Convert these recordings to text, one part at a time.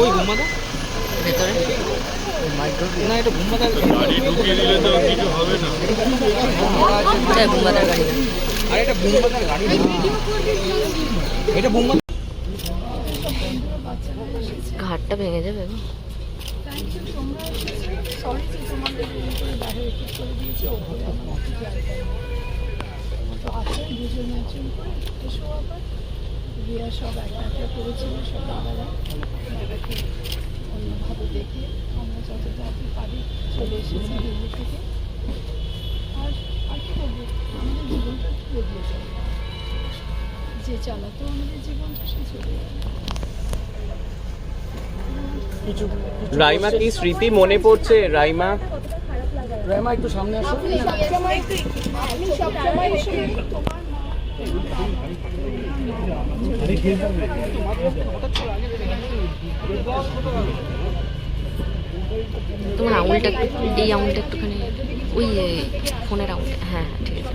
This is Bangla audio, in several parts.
ওই ঘুমাদা ভেতরে? না এটা ঘুমাদা গাড়ি ঢুকিয়ে দিলে তো কিছু হবে না। এটা ঘুমাদার গাড়ি আর এটা বুমবাদার গাড়ি এটা বুমবাদা ঘাটটা ভেঙে যাবে গো। সরি যে তোমাদের করে বাইরে যে চালাতো আমাদের জীবনটা সে চলে রাইমা কি স্মৃতি মনে পড়ছে? রাইমা? রাইমা একটু সামনে আসো। তোমার আঙুলটা একটু এই আঙুলটা একটুখানি ওই ফোনের আঙুলটা। হ্যাঁ হ্যাঁ ঠিক আছে।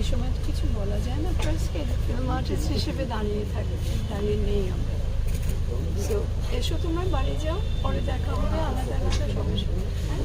এই সময় তো কিছু বলা যায় না। প্রেসকে ফিল্ম আর্টিস্ট হিসেবে দাঁড়িয়ে থাকে, দাঁড়িয়ে নেই আমরা। এসো তোমার বাড়ি যাও, পরে দেখা হবে, আলাদা আলাদা সবার সঙ্গে হ্যাঁ?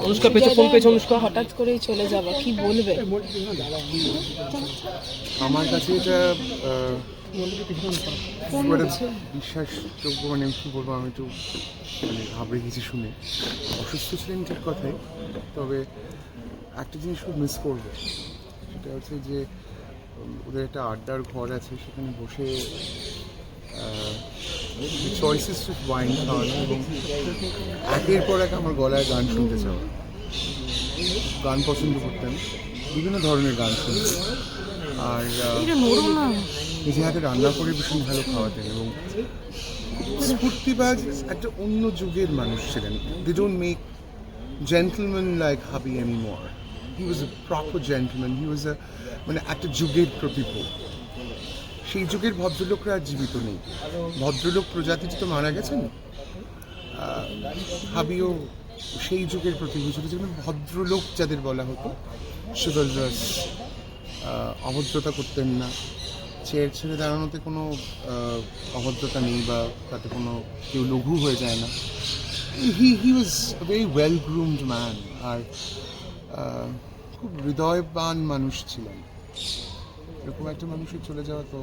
অনুষ্কা পেছো ফোন পেছো অনুষ্কা হঠাৎ করেই চলে যাবা কি বলবে? আমার কাছে এটা আহ, বিশ্বাসযোগ্য মানে আমি কী বলব আমি একটু মানে ঘাবড়ে গেছি শুনে। অসুস্থ ছিলেন ঠিক কথাই তবে একটা জিনিস খুব মিস করব। সেটা হচ্ছে যে ওদের একটা আড্ডার ঘর আছে সেখানে বসে চয়েসেস ওয়াইন খাওয়ানো এবং একের পর এক আমার গলায় গান শুনতে চাওয়া। গান পছন্দ করতেন বিভিন্ন ধরনের গান শুনতেন আর নিজে হাতে রান্না করে ভীষণ ভালো খাওয়াতেন এবং স্ফূর্তিবাজ একটা অন্য যুগের মানুষ ছিলেন। They don't make gentleman like hubby any more he was a proper gentleman he was a মানে একটা যুগের প্রতিপো সেই যুগের ভদ্রলোকরা আর জীবিত নেই। ভদ্রলোক প্রজাতিটি তো মারা গেছেন। হাবিও সেই যুগের প্রতিভূ ছিল, যেখানে ভদ্রলোক যাদের বলা হতো সুদল রস অভদ্রতা করতেন না। চেয়ার ছেড়ে দাঁড়ানোতে কোনো অভদ্রতা নেই বা তাতে কোনো কেউ লঘু হয়ে যায় না। He he was very well groomed man আর খুব হৃদয়বান মানুষ ছিলেন। এরকম একটা মানুষের চলে যাওয়া তো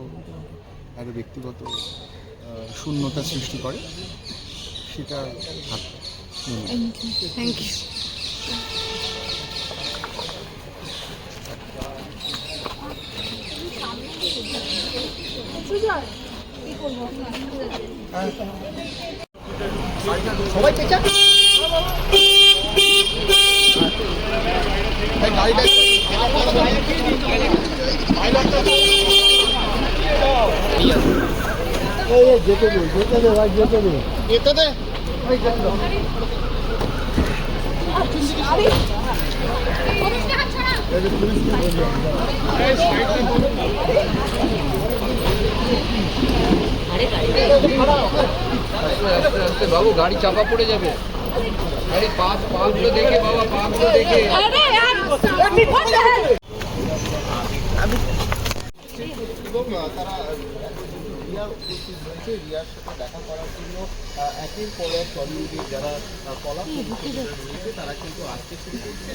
একটা ব্যক্তিগত শূন্যতা সৃষ্টি করে সেটা থ্যাংক ইউ সবাই পেছা যেতে দে যেতে দে ভাই যেতে দে যেতে দে আস্তে আস্তে বাবু গাড়ি চাপা পড়ে যাবে গাড়ি পা পাগুলো দেখে বাবা পাগুলো দেখে এবং আহ, তারা রিয়া উপস্থিত হয়েছে রিয়ার সাথে দেখা করার জন্য একের পর এক টলিউডে যারা কলা রয়েছে তারা কিন্তু আসতে শুরু করছে।